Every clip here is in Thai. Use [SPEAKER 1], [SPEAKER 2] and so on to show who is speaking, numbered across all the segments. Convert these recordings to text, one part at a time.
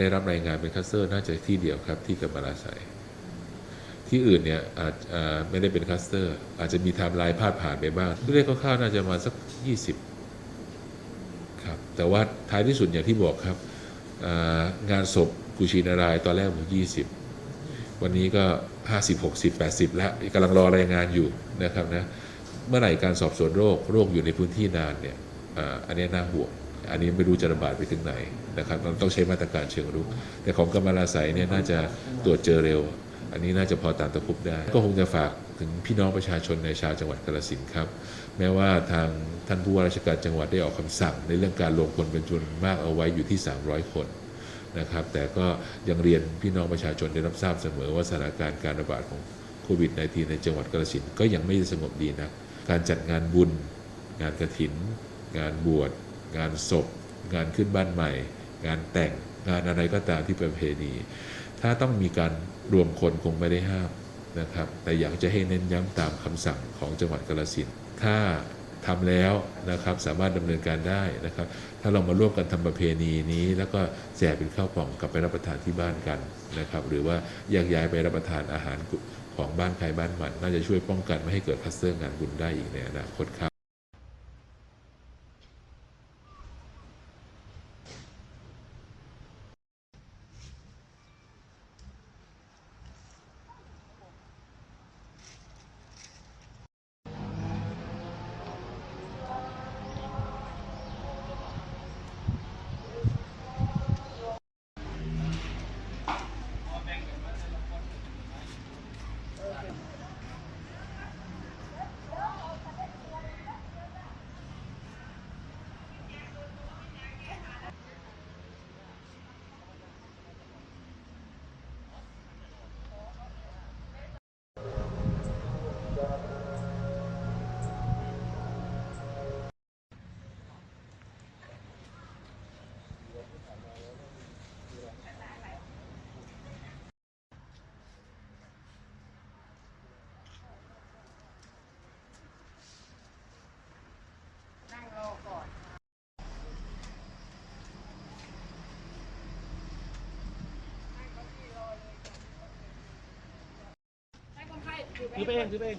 [SPEAKER 1] ได้รับรายงานเป็นคัสเตอร์น่าจะที่เดียวครับที่กำมะลาไสยที่อื่นเนี่ยอาจไม่ได้เป็นคัสเตอร์ อาจจะมีไทม์ไลน์พาดผ่านไปบ้างตัวเลขคร่าวๆน่าจะมาสัก 20 ครับ แต่ว่าท้ายที่สุดอย่างที่บอกครับงานศพกุชินารายตอนแรกผม20 วันนี้ก็ 50 60 80 แล้วกำลังรอรายงานอยู่นะครับนะเมื่อไหร่การสอบสวนโรคโรคอยู่ในพื้นที่นานเนี่ยอันนี้น่าห่วง อันนี้ไม่รู้จะระบาดไปถึงไหนนะครับเราต้องใช้มาตรการเชิงรุก แต่ของกำมะลาไสยเนี่ยน่าจะตรวจเจอเร็ว อันนี้น่าจะพอตามตะคุบได้ ก็คงจะฝากถึงพี่น้องประชาชนในชาวจังหวัดกาฬสินธุ์ครับ แม้ว่าทางท่านผู้ว่าราชการจังหวัดได้ออกคำสั่ง ในเรื่องการลงคนเป็นจำนวนมากเอาไว้อยู่ที่ 300 คนนะครับ แต่ก็ยังเรียนพี่น้องประชาชนได้รับทราบเสมอว่าสถานการณ์การระบาดของโควิด -19 ในจังหวัดกาฬสินธุ์ก็ยังไม่สงบดีนะการจัดงานบุญ งานกระถิน งานบวช งานศพ งานขึ้นบ้านใหม่ งานแต่งงานอะไรก็ตามที่ประเพณี ถ้าต้องมีการรวมคนคงไม่ได้ห้ามนะครับ แต่อยากจะให้เน้นย้ำตามคำสั่งของจังหวัดกาฬสินธุ์ถ้าทำแล้วนะครับสามารถดำเนินการได้นะครับ ถ้าเรามาร่วมกันทำประเพณีนี้ แล้วก็แจกเป็นข้าวกล่องกลับไปรับประทานที่บ้านกันนะครับ หรือว่าแยกย้ายไปรับประทานอาหารของบ้านใครบ้านมัน น่าจะช่วยป้องกันไม่ให้เกิดคลัสเตอร์งานบุญได้อีกในอนาคตครับ
[SPEAKER 2] ถือไปเองถือไปเอง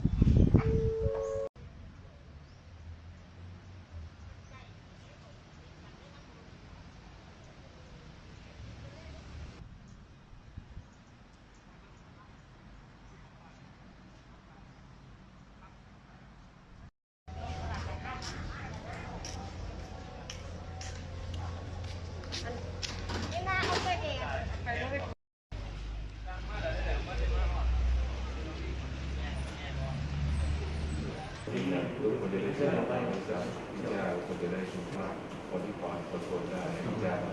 [SPEAKER 1] รู้คนจะได้ใช้ไปจะพิจารณาคนจะได้สุขภาพคนที่ปลอดคนทนได้พิจารณา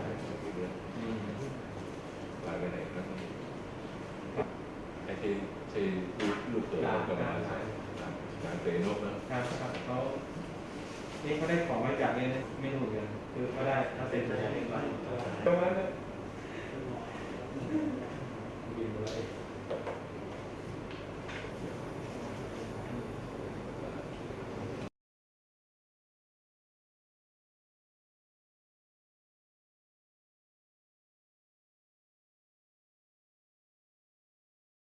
[SPEAKER 1] เรื่องไปไปไหนครับไอ้ที่ที่ลูกเต๋อก็มาการเตะนกนะครับ
[SPEAKER 2] ครับเขานี่เขาได้ของมาจากเนี่ยไม่รู้เหมือนกันคือเขาได้เขาเซ็นมาจากเองก่อนตรงนั้น